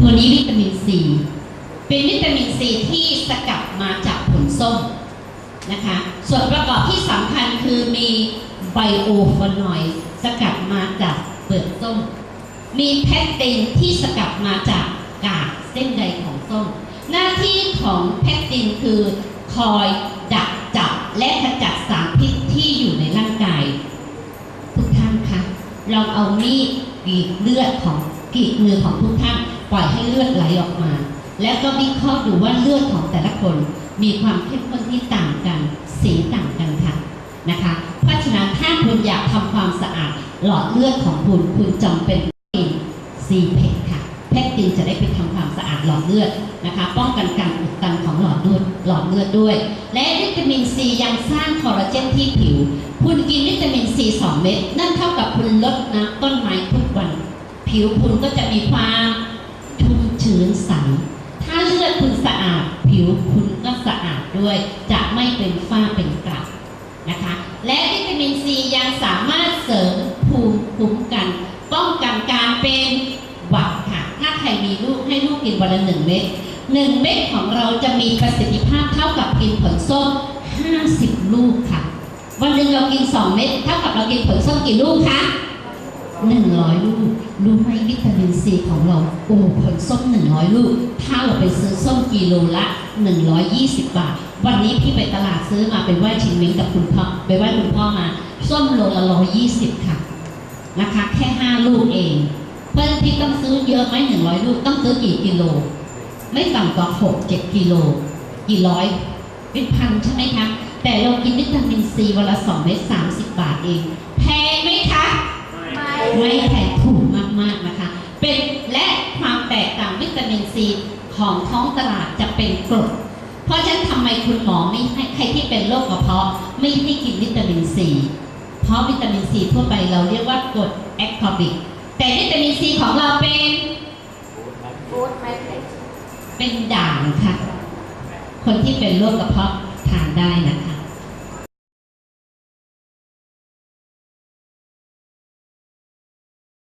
ตัวนี้วิตามินซีเป็นวิตามินซีที่สกัดมาจากผลส้มนะคะ ส่วนประกอบที่สำคัญคือมีไบโอฟลานอยด์สกัดมาจากเปลือกส้ม มีแพคตินที่สกัดมาจากกากเส้นใยของส้ม หน้าที่ของแพคตินคือคอยดักจับและขจัดสารพิษที่อยู่ในร่างกาย ทุกท่านคะลองเอามีดกรีดเลือดของกรีดมือของทุกท่าน ปล่อยให้เลือดไหลออกมา แล้วก็วิเคราะห์ดูว่าเลือดของแต่ละคนมีความเข้มข้นที่ต่างกัน สีต่างกันค่ะนะคะ เพราะฉะนั้นถ้าคุณอยากทำความสะอาดหลอดเลือดของคุณคุณจำเป็นต้องกินซีเพกค่ะเพกตินจะได้ไปทำความสะอาดหลอดเลือดนะคะ ป้องกันการอุดตันของหลอดเลือดหลอดเลือดด้วย และวิตามินซียังสร้างคอลลาเจนที่ผิว คุณกินวิตามินซี2เม็ดนั่นเท่ากับคุณลดน้ำต้นไม้ทุกวัน ผิวคุณก็จะมีความ สะอาดผิวคุณก็สะอาดด้วย จะไม่เป็นฝ้าเป็นกระนะคะ และวิตามินซียังสามารถเสริมภูมิคุ้มกัน ป้องกันการเป็นหวัดค่ะ ถ้าใครมีลูกให้ลูกกินวันละหนึ่งเม็ดหนึ่งเม็ดของเราจะมีประสิทธิภาพเท่ากับกินผลส้ม 50 ลูกค่ะ วันหนึ่งเรากิน 2 เม็ดเท่ากับเรากินผลส้มกี่ลูกคะ 100 ลูก รู้ไหมวิตามินซีของเรา โอ้ผลส้ม 100 ลูก ถ้าเราไปซื้อส้มกิโลละ 120 บาท วันนี้พี่ไปตลาดซื้อมาไปไหว้ชิงเม้งกับคุณพ่อ ไปไหว้คุณพ่อมา ส้มโลละ 120 ค่ะ นะคะ แค่ 5 ลูกเอง เพราะฉะนั้นพี่ต้องซื้อเยอะไหม100 ลูก ต้องซื้อกี่กิโล ไม่ต่ำกว่า 6-7 กิโล กี่ร้อย เป็นพันใช่ไหมคะ แต่เรากินวิตามินซีวันละ2เม็ด30 บาทเอง ไม่แพงถูกมากๆนะคะ เป็นและความแตกต่างวิตามินซีของท้องตลาดจะเป็นกรด เพราะฉะนั้นทำไมคุณหมอไม่ให้ใครที่เป็นโรคกระเพาะไม่ให้กินวิตามินซี เพราะวิตามินซีทั่วไปเราเรียกว่ากรดแอคทอบิก แต่วิตามินซีของเราเป็นฟู้ดแมทริกซ์เป็นด่างค่ะ คนที่เป็นโรคกระเพาะทานได้นะคะ